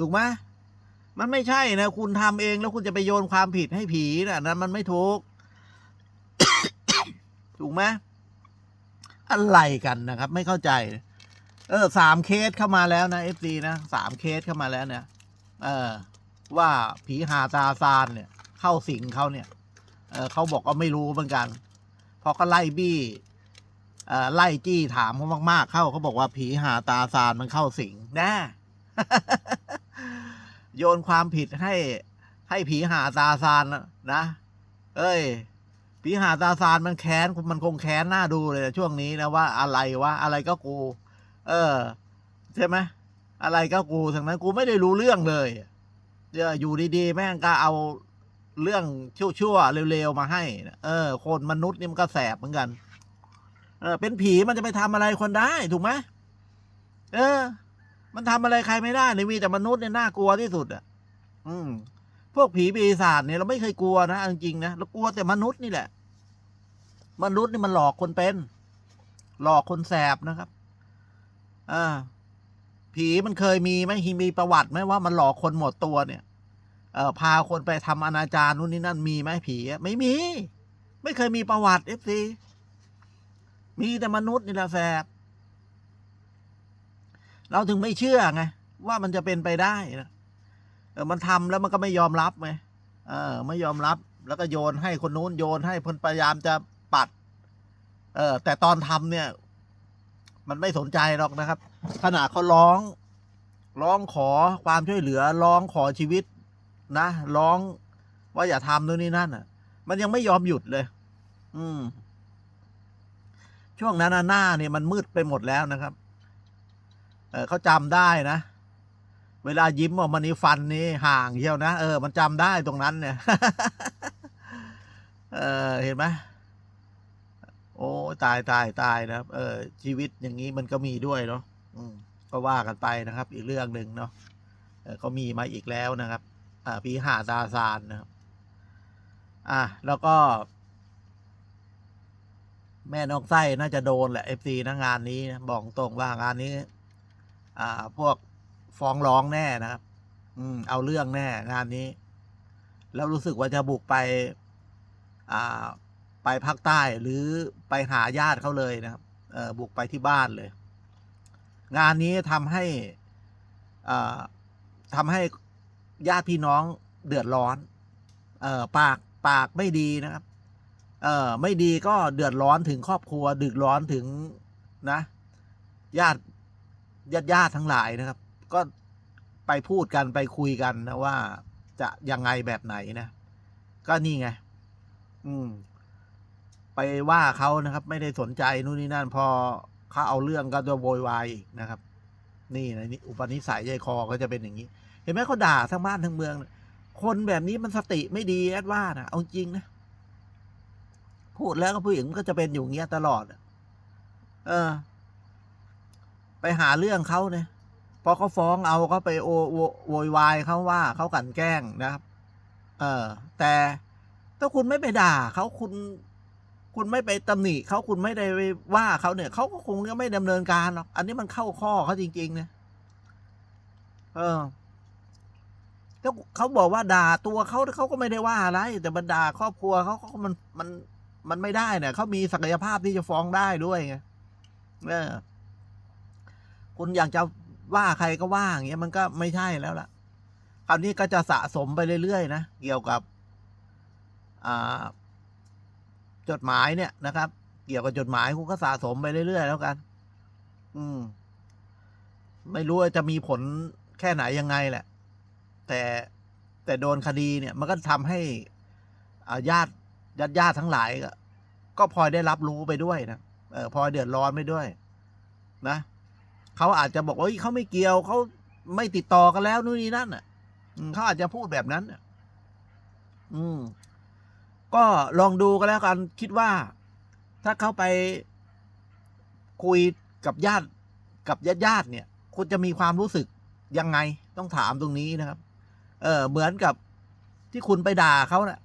ถูกไหมมันไม่ใช่นะ คุณทำเองแล้วคุณจะไปโยนความผิดให้ผีนะนั้นมันไม่ถูก ถูกไหมอะไรกันนะครับ ไม่เข้าใจ เออสามเคสเข้ามาแล้วนะเอฟซีนะสามเคสเข้ามาแล้วเนี่ย เออ ว่าผีหาตาซานเนี่ย เข้าสิงเขาเนี่ย เออเขาบอกว่าไม่รู้เหมือนกันพอก็ไล่บี้เออไล่จี้ถามเขามาก ๆ เข้าเขาบอกว่าผีหาตาซานมันเข้าสิงแน่ โยนความผิดให้ ให้ผีหาตาซานนะนะ เอ้ย ผีหาตาซานมันแค้นมันคงแค้นหน้าดูเลยนะช่วงนี้นะว่าอะไรวะอะไรก็กู เออ ใช่ไหมอะไรก็กูทั้งนั้นกูไม่ได้รู้เรื่องเลยเดี๋ยอยู่ดีๆ แม่งก็เอาเรื่องชั่วๆเร็วๆ มาให้ เออ คนมนุษย์นี่มันก็แสบเหมือนกัน เออ เป็นผีมันจะไปทำอะไรคนได้ ถูกไหมเออ มันทำอะไรใครไม่ได้เลยมีแต่มนุษย์เนี่ยน่ากลัวที่สุดอะ อืม พวกผีปีศาจเนี่ยเราไม่เคยกลัวนะจริงๆนะเรากลัวแต่มนุษย์นี่แหละ มนุษย์นี่มันหลอกคนเป็น หลอกคนแสบนะครับ อ่า ผีมันเคยมีไหมมีประวัติไหมว่ามันหลอกคนหมดตัวเนี่ย เออพาคนไปทำอนาจารนู่นนี่นั่นมีไหมผีไม่มี ไม่เคยมีประวัติเอฟซีมีแต่มนุษย์นี่แหละแสบ เราถึงไม่เชื่อไงว่ามันจะเป็นไปได้นะเออมันทำแล้วมันก็ไม่ยอมรับไงเออ ไม่ยอมรับ แล้วก็โยนให้คนนู้นโยนให้คนพยายามจะปัด เออแต่ตอนทำเนี่ย มันไม่สนใจหรอกนะครับขณะเขาร้อง ร้องขอความช่วยเหลือ ร้องขอชีวิตนะ ร้องว่าอย่าทำนู่นนี่นั่นอะ มันยังไม่ยอมหยุดเลย อืม ช่วงนั้นหน้าเนี่ยมันมืดไปหมดแล้วนะครับ เออเขาจำได้นะ เวลายิ้มออกมานี่ฟันนี่ห่างเชียวนะ เออ มันจำได้ตรงนั้นเนี่ย เออ เห็นไหมโอ้ตายตายตายนะครับ เออ ชีวิตอย่างนี้มันก็มีด้วยเนาะอืมก็ว่ากันไปนะครับ อีกเรื่องหนึ่งเนาะเออก็มีมาอีกแล้วนะครับ อ่าพีหาตาซานนะครับ อะแล้วก็ แม่น้องไส้น่าจะโดนแหละเอฟซีนะงานนี้นะบอกตรงว่างานนี้ อ่า พวกฟ้องร้องแน่นะครับ อืม เอาเรื่องแน่งานนี้ แล้วรู้สึกว่าจะบุกไป อ่า ไปภาคใต้หรือไปหาญาติเขาเลยนะครับ เออบุกไปที่บ้านเลย งานนี้ทำให้อ่าทำให้ญาติพี่น้องเดือดร้อน เออปากปากไม่ดีนะครับ เออไม่ดีก็เดือดร้อนถึงครอบครัวเดือดร้อนถึงนะ ญาติ ญาติญาติทั้งหลายนะครับ ก็ไปพูดกันไปคุยกันนะว่าจะยังไงแบบไหนนะ ก็นี่ไง อืม ไปว่าเขานะครับ ไม่ได้สนใจนู่นนี่นั่น พอเขาเอาเรื่องก็จะโวยวายอีกนะครับ นี่นะนี่อุปนิสัยใจคอก็จะเป็นอย่างนี้ เห็นไหมเขาด่าทั้งบ้านทั้งเมือง คนแบบนี้มันสติไม่ดีแอดว่านะเอาจริงนะพูดแล้วก็ผู้หญิงก็จะเป็นอยู่เงี้ยตลอด เออ หาเรื่องเขาเนี่ยพอเขาฟ้องเอาเขาไปโอโวยวายเขาว่าเขากันแกล้งนะครับ เออแต่ถ้าคุณไม่ไปด่าเขาคุณ คุณไม่ไปตำหนิเขาคุณไม่ได้ไปว่าเขาเนี่ยเขาก็คงจะไม่ดำเนินการหรอกอันนี้มันเข้าข้อเขาจริง ๆ เนี่ย เออถ้าเขาบอกว่าด่าตัวเขาเขาก็ไม่ได้ว่าอะไร แต่บรรดาครอบครัวเขาเขามันมันมันไม่ได้เนี่ยเขามีศักยภาพที่จะฟ้องได้ด้วยไงเออ คุณอยากจะว่าใครก็ว่าอย่างเงี้ยมันก็ไม่ใช่แล้วล่ะ คราวนี้ก็จะสะสมไปเรื่อยๆนะเกี่ยวกับจดหมายเนี่ยนะครับ เกี่ยวกับจดหมายคุณก็สะสมไปเรื่อยๆแล้วกัน อืม ไม่รู้จะมีผลแค่ไหนยังไงแหละ แต่แต่โดนคดีเนี่ย มันก็ทำให้อาญาติญาติญาติทั้งหลายก็ก็พลอยได้รับรู้ไปด้วยนะเออพลอยเดือดร้อนไปด้วย นะ เขาอาจจะบอกว่าเขาไม่เกี่ยวเขาไม่ติดต่อกันแล้วนู่นนี่นั่นอะเขาอาจจะพูดแบบนั้นอืม ก็ลองดูกันแล้วกันคิดว่า ถ้าเขาไปคุยกับญาติกับญาติญาติเนี่ย คุณจะมีความรู้สึกยังไงต้องถามตรงนี้นะครับ เออ เหมือนกับที่คุณไปด่าเขาเนะ่ะ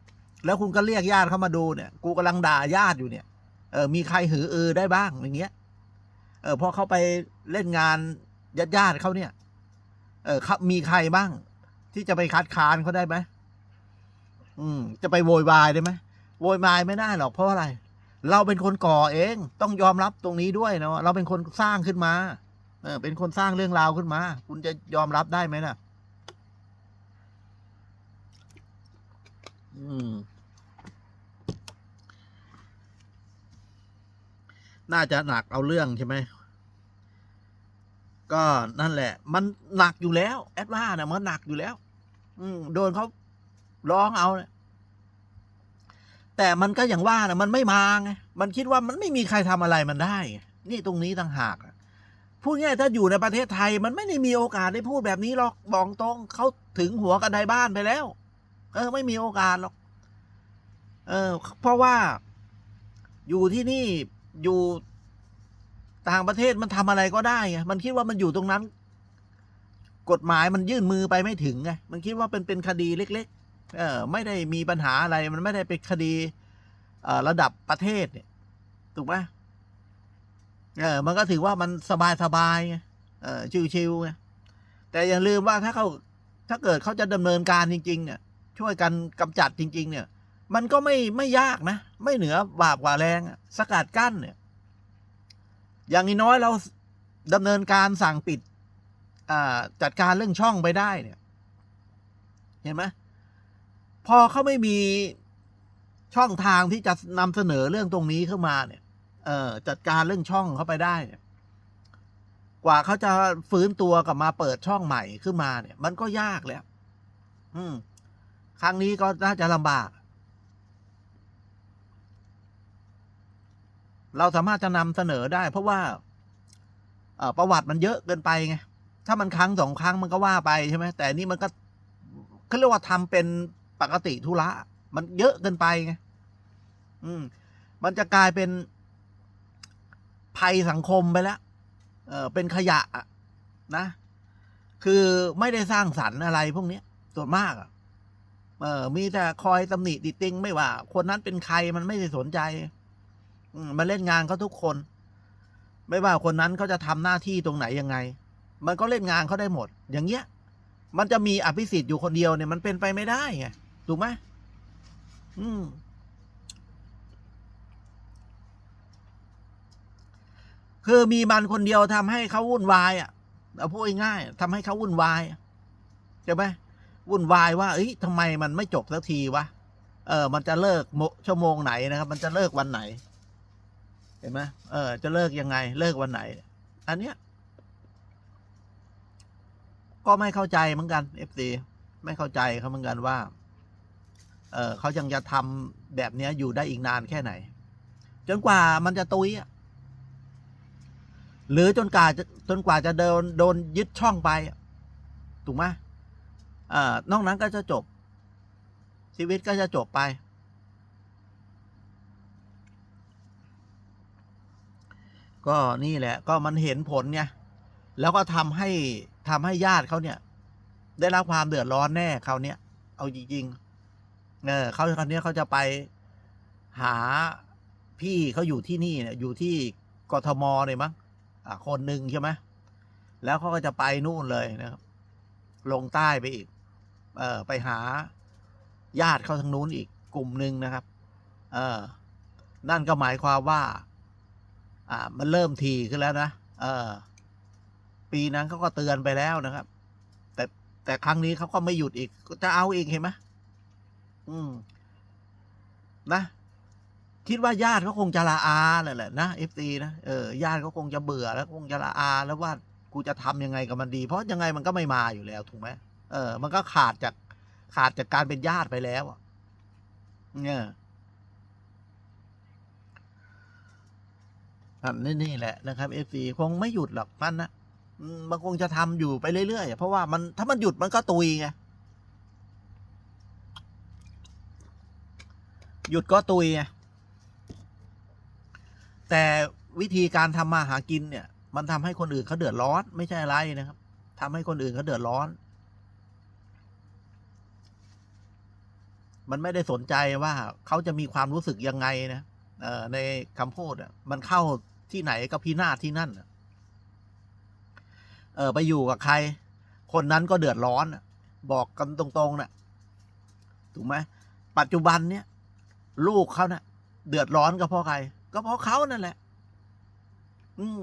แล้วคุณก็เรียกญาติเข้ามาดูเนี่ย กูกำลังด่าญาติอยู่เนี่ย เออ มีใครหือเออได้บ้างอย่างเงี้ย เออพอเขาไป เล่นงานญาติญาติเขาเนี่ย เออครับมีใครบ้าง ที่จะไปคัดค้านเขาได้ไหมอืม จะไปโวยวายได้ไหมโวยวายไม่ได้หรอกเพราะอะไร เราเป็นคนก่อเอง ต้องยอมรับตรงนี้ด้วยนะเราเป็นคนสร้างขึ้นมาเออเป็นคนสร้างเรื่องราวขึ้นมา คุณจะยอมรับได้ไหมน่ะ อืม น่าจะหนักเอาเรื่องใช่ไหม ก็นั่นแหละ มันหนักอยู่แล้ว แอดว่านะมันหนักอยู่แล้ว อืมโดนเขาร้องเอาแต่มันก็อย่างว่านะมันไม่มาไงมันคิดว่ามันไม่มีใครทำอะไรมันได้ นี่ตรงนี้ต่างหากพูดง่ายถ้าอยู่ในประเทศไทย มันไม่ได้มีโอกาสได้พูดแบบนี้หรอกบอกตรงเขาถึงหัวกันในบ้านไปแล้ว เออ ไม่มีโอกาสหรอก เออ เพราะว่าอยู่ที่นี่อยู่ ต่างประเทศมันทำอะไรก็ได้ไงมันคิดว่ามันอยู่ตรงนั้น กฎหมายมันยื่นมือไปไม่ถึงไงมันคิดว่าเป็นเป็นคดีเล็ก ๆ เออ ไม่ได้มีปัญหาอะไร มันไม่ได้เป็นคดีเอระดับประเทศเนี่ยถูกไหมเออ มันก็ถือว่ามันสบายสบายๆไงเออชิวๆไงแต่อย่าลืมว่าถ้าเขาถ้าเกิดเขาจะดำเนินการจริงๆเนี่ยช่วยกันกำจัดจริง ๆ เนี่ย มันก็ไม่ไม่ยากนะ ไม่เหนือบาปกว่าแรงสกัดกั้นเนี่ย อย่างน้อยเราดำเนินการสั่งปิดจัดการเรื่องช่องไปได้เนี่ย เห็นไหมพอเขาไม่มีช่องทางที่จะนำเสนอเรื่องตรงนี้เข้ามาเนี่ยเออจัดการเรื่องช่องเข้าไปได้เนี่ย กว่าเขาจะฟื้นตัวกลับมาเปิดช่องใหม่ขึ้นมาเนี่ย มันก็ยากแล้ว อืม ครั้งนี้ก็น่าจะลำบาก เราสามารถจะนำเสนอได้ เพราะว่าประวัติมันเยอะเกินไปไงถ้ามันครั้งสองครั้งมันก็ว่าไปใช่ไหมแต่นี่มันก็เขาเรียกว่าทำเป็นปกติธุระมันเยอะเกินไปไงอืม มันจะกลายเป็นภัยสังคมไปแล้ว เออเป็นขยะนะ คือไม่ได้สร้างสรรค์อะไรพวกนี้ส่วนมากอะเออมีแต่คอยตำหนิติติงไม่ว่า คนนั้นเป็นใครมันไม่ได้สนใจ มมาเล่นงานเขาทุกคน ไม่ว่าคนนั้นเขาจะทำหน้าที่ตรงไหนยังไง มันก็เล่นงานเขาได้หมด อย่างเงี้ย มันจะมีอภิสิทธิ์อยู่คนเดียวเนี่ยมันเป็นไปไม่ได้ไงถูกไหมอืมคือมีมันคนเดียวทำให้เขาวุ่นวายอะเอาพูดง่ายๆทำให้เขาวุ่นวายใช่ไหมวุ่นวายว่าเอ้ยทำไมมันไม่จบสักทีวะเออ มันจะเลิกโมชั่วโมงไหนนะครับ มันจะเลิกวันไหน เห็นไหมเออ จะเลิกยังไง เลิกวันไหน อันเนี้ย ก็ไม่เข้าใจเหมือนกันเอฟซีไม่เข้าใจเขาเหมือนกันว่า เออเขายังจะทำแบบเนี้ยอยู่ได้อีกนานแค่ไหน จนกว่ามันจะตุยอะหรือจนกว่าจะจนกว่าจะโดนโดนยึดช่องไป ถูกไหมอ่อนอกนั้นก็จะจบ ชีวิตก็จะจบไป ก็นี่แหละ ก็มันเห็นผลไงแล้วก็ทำให้ทำให้ญาติเขาเนี่ย ได้รับความเดือดร้อนแน่เขาเนี้ยเอาจริงๆเออเขาคราวนี้เขาจะไปหาพี่เขาอยู่ที่นี่เนี่ยอยู่ที่กทมเลยมั้งอะคนหนึ่งใช่ไหมแล้วเขาก็จะไปนู่นเลยนะครับ ลงใต้ไปอีก เออไปหาญาติเขาทางนู้นอีกกลุ่มหนึ่งนะครับ เออนั่นก็หมายความว่า อ่า มันเริ่มทีขึ้นแล้วนะเออ ปีนั้นเขาก็เตือนไปแล้วนะครับ แต่แต่ครั้งนี้เขาก็ไม่หยุดอีกก็จะเอาอีกเห็นไหมอืม นะ คิดว่าญาติเขาคงจะละอาแหละแหละนะเอฟซีนะเออญาติเขาคงจะเบื่อแล้วคงจะละอา แล้วว่ากูจะทำยังไงกับมันดี เพราะยังไงมันก็ไม่มาอยู่แล้วถูกไหมเออ มันก็ขาดจากขาดจากการเป็นญาติไปแล้วอะเนี่ย อันนี้นี่แหละนะครับเอฟซีคงไม่หยุดหรอกมันนะมันคงจะทำอยู่ไปเรื่อยๆเพราะว่ามันถ้ามันหยุดมันก็ตุยไงหยุดก็ตุยไงแต่วิธีการทำมาหากินเนี่ย มันทำให้คนอื่นเขาเดือดร้อน ไม่ใช่อะไรนะครับทำให้คนอื่นเขาเดือดร้อน มันไม่ได้สนใจว่าเขาจะมีความรู้สึกยังไงนะเออในคำพูดอะมันเข้า ที่ไหนก็พินาศที่นั่นเออไปอยู่กับใคร คนนั้นก็เดือดร้อนนะบอกกันตรงๆน่ะถูกไหมปัจจุบันเนี่ย ลูกเขาเนะ่ะ เดือดร้อนก็เพราะใคร ก็เพราะเขานั่นแหละ อืม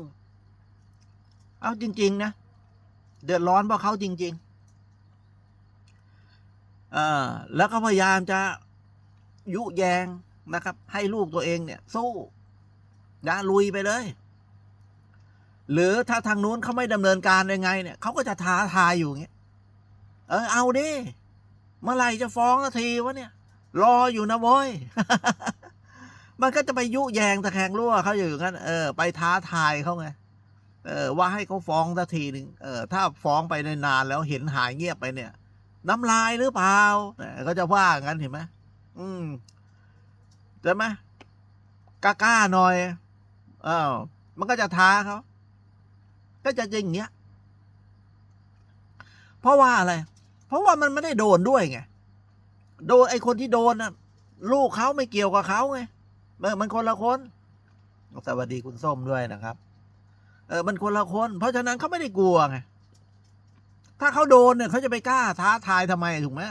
เอาจริง ๆ นะ เดือดร้อนเพราะเขาจริง ๆเออแล้วก็พยายามจะยุแยงนะครับ ให้ลูกตัวเองเนี่ยสู้ นะลุยไปเลย หรือถ้าทางนู้นเขาไม่ดำเนินการยังไง เนี่ยเขาก็จะท้าทายอยู่อย่างเงี้ยเออเอาดิเมื่อไหร่จะฟ้องสักทีวะเนี่ย รออยู่นะโว้ยมันก็จะไปยุแยงตะแคงรั่วเขาอยู่อย่างนั้นเออไปท้าทายเขาไงเออว่าให้เขาฟ้องสักทีหนึ่งเออถ้าฟ้องไปนานแล้วเห็นหายเงียบไปเนี่ย น้ำลายหรือเปล่าเขาจะว่างั้นเห็นไหมอืมใช่ไหมกล้าๆหน่อย อ้าวมันก็จะท้าเขาก็จะอย่างเงี้ย เพราะว่าอะไร เพราะว่ามันไม่ได้โดนด้วยไง โดนไอ้คนที่โดนน่ะ ลูกเขาไม่เกี่ยวกับเขาไงเออมันคนละคนสวัสดีคุณส้มด้วยนะครับ เออมันคนละคน เพราะฉะนั้นเขาไม่ได้กลัวไง ถ้าเขาโดนเนี่ยเขาจะไปกล้าท้าทายทำไมถูกไหม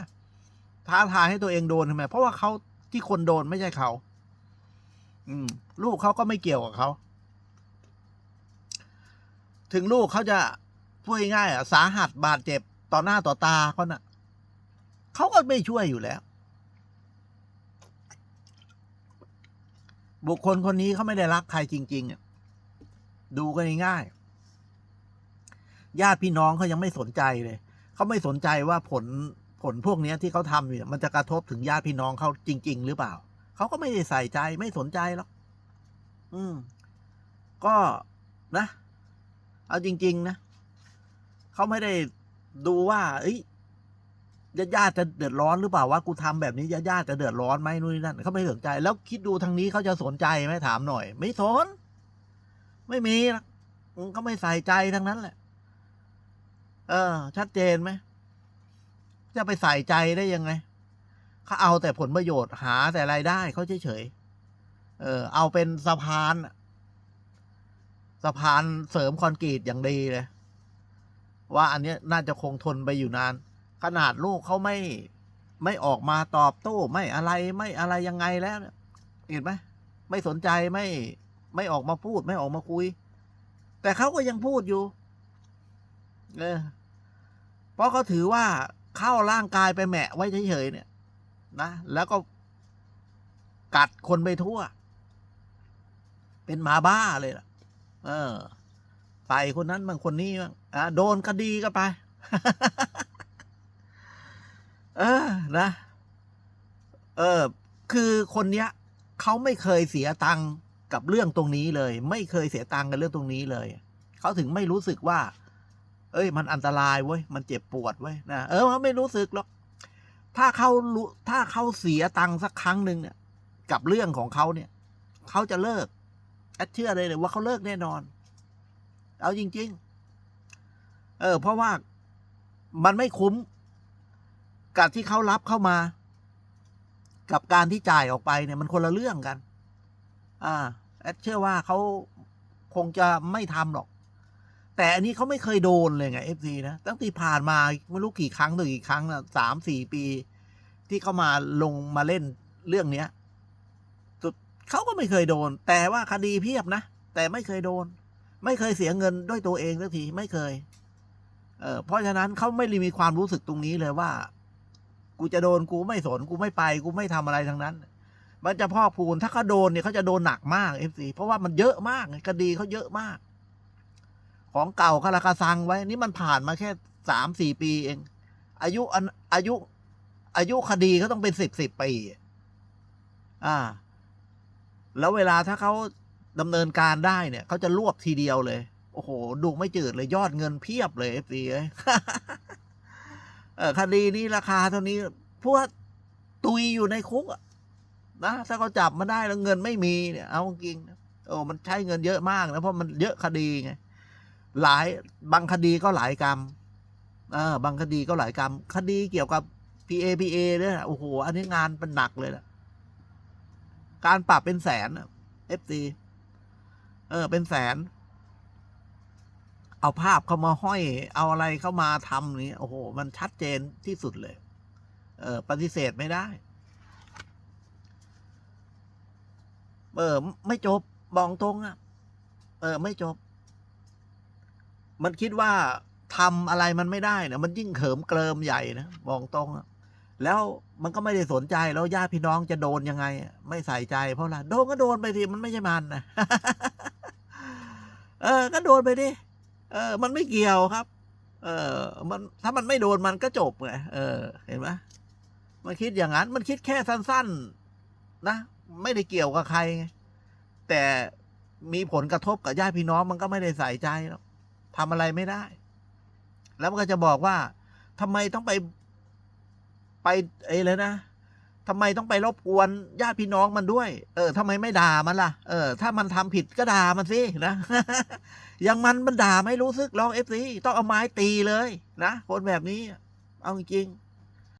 ท้าทายให้ตัวเองโดนทำไม เพราะว่าเขาที่คนโดนไม่ใช่เขา อืม ลูกเขาก็ไม่เกี่ยวกับเขา ถึงลูกเขาจะพูดง่ายอะ สาหัสบาดเจ็บต่อหน้าต่อตาเขาน่ะเขาก็ไม่ช่วยอยู่แล้ว บุคคลคนนี้เขาไม่ได้รักใครจริงๆอะดูกันง่ายญาติพี่น้องเขายังไม่สนใจเลย เขาไม่สนใจว่าผลผลพวกนี้ที่เขาทำเนี่มันจะกระทบถึงญาติพี่น้องเขาจริง ๆ หรือเปล่า เขาก็ไม่ได้ใส่ใจไม่สนใจหรอกอืม ก็นะ เอาจริง ๆ นะเขาไม่ได้ดูว่า เอ้ยญาติญาติจะเดือดร้อนหรือเปล่าว่ากูทำแบบนี้ญาติญาติจะเดือดร้อนไหมนู่นนี่นั่นเขาไม่สนใจ แล้วคิดดูทางนี้เขาจะสนใจไหมถามหน่อย ไม่สนไม่มีหรอกอืมเขาไม่ใส่ใจทั้งนั้นแหละ เออ ชัดเจนไหมจะไปใส่ใจได้ยังไง เขาเอาแต่ผลประโยชน์หาแต่รายได้เขาเฉยๆเออ เอาเป็นสะพานสะพานเสริมคอนกรีตอย่างดีเลย ว่าอันนี้น่าจะคงทนไปอยู่นาน ขนาดลูกเขาไม่ไม่ออกมาตอบโต้ไม่อะไรไม่อะไรยังไงแล้วเนี่ยเห็นไหมไม่สนใจไม่ไม่ออกมาพูดไม่ออกมาคุย แต่เขาก็ยังพูดอยู่ เออเพราะเขาถือว่าเข้าร่างกายไปแหมะไว้เฉยๆเนี่ย นะ แล้วก็กัดคนไปทั่ว เป็นหมาบ้าเลยล่ะ เออ ไปคนนั้นบางคนนี้บ้างอะโดนคดีก็ไป เออนะ เออ คือคนเนี้ยเขาไม่เคยเสียตังค์กับเรื่องตรงนี้เลย ไม่เคยเสียตังค์กับเรื่องตรงนี้เลย เขาถึงไม่รู้สึกว่า เอ้ย มันอันตรายเว้ย มันเจ็บปวดเว้ยนะ เออเขาไม่รู้สึกหรอก ถ้าเขาถ้าเขาเสียตังค์สักครั้งหนึ่งเนี่ย กับเรื่องของเขาเนี่ยเขาจะเลิกแอดเชื่อเลยเลยว่าเขาเลิกแน่นอน เอาจริง ๆ เออ เพราะว่ามันไม่คุ้ม กับที่เขารับเข้ามา กับการที่จ่ายออกไปเนี่ย มันคนละเรื่องกัน อ่าแอดเชื่อว่าเขาคงจะไม่ทำหรอก แต่อันนี้เขาไม่เคยโดนเลยไงเอฟซีนะตั้งแต่ผ่านมาไม่รู้กี่ครั้งต่อกี่ครั้งนะสามสี่ปี ที่เขามาลงมาเล่นเรื่องเนี้ยสุดเขาก็ไม่เคยโดน แต่ว่าคดีเพียบนะ แต่ไม่เคยโดน ไม่เคยเสียเงินด้วยตัวเองสักทีไม่เคย เออเพราะฉะนั้นเขาไม่ได้มีความรู้สึกตรงนี้เลยว่า กูจะโดนกูไม่สนกูไม่ไป กูไม่ทำอะไรทั้งนั้น มันจะพ่อกพูนถ้าเขาโดนเนี่ยเขาจะโดนหนักมากเอฟซีเพราะว่ามันเยอะมากคดีเขาเยอะมาก ของเก่าคาราคาซังไว้ นี่มันผ่านมาแค่สามสี่ปีเอง อายุอันอายุ อายุคดีเขาต้องเป็นสิบสิบปีอ่า แล้วเวลาถ้าเขาดำเนินการได้เนี่ยเขาจะรวบทีเดียวเลย โอ้โห ดูไม่จืดเลยยอดเงินเพียบเลยเอฟซีเอ้ยเอคดีนี้ราคาเท่านี้พวกตุยอยู่ในคุกอะนะถ้าเขาจับมาได้แล้วเงินไม่มีเนี่ย เอาจริงโอ้มันใช้เงินเยอะมากนะเพราะมันเยอะคดีไง หลายบางคดีก็หลายกรรมเออบางคดีก็หลายกรรม คดีเกี่ยวกับ PA PA เนี่ยโอ้โห อันนี้งานเป็นหนักเลยนะการปรับเป็นแสนเอฟซีเออ เป็นแสน เอาภาพเข้ามาห้อย เอาอะไรเข้ามาทำนี่โอ้โห มันชัดเจนที่สุดเลย เออ ปฏิเสธไม่ได้ เออ ไม่จบ บอกตรงอะเออ ไม่จบ มันคิดว่าทำอะไรมันไม่ได้เนี่ยมันยิ่งเขิมเกลิมใหญ่นะบอกตรงแล้วมันก็ไม่ได้สนใจแล้วญาติพี่น้องจะโดนยังไง ไม่ใส่ใจ เพราะอะไรโดนก็โดนไปทีมันไม่ใช่มันนะเออ ก็โดนไปดิเออ มันไม่เกี่ยวครับ เออ มันถ้ามันไม่โดนมันก็จบไงเออ เห็นไหมมันคิดอย่างนั้น มันคิดแค่สั้น ๆ นะไม่ได้เกี่ยวกับใครไงแต่มีผลกระทบกับญาติพี่น้องมันก็ไม่ได้ใส่ใจหรอก ทำอะไรไม่ได้ แล้วมันก็จะบอกว่าทำไมต้องไปไปเอ้เลยนะทำไมต้องไปรบกวนญาติพี่น้องมันด้วย เออทำไมไม่ด่ามันล่ะ เออ ถ้ามันทำผิดก็ด่ามันสินะ อย่างมันมันด่าไม่รู้สึกลองเอฟซีต้องเอาไม้ตีเลย นะคนแบบนี้ เอาจริง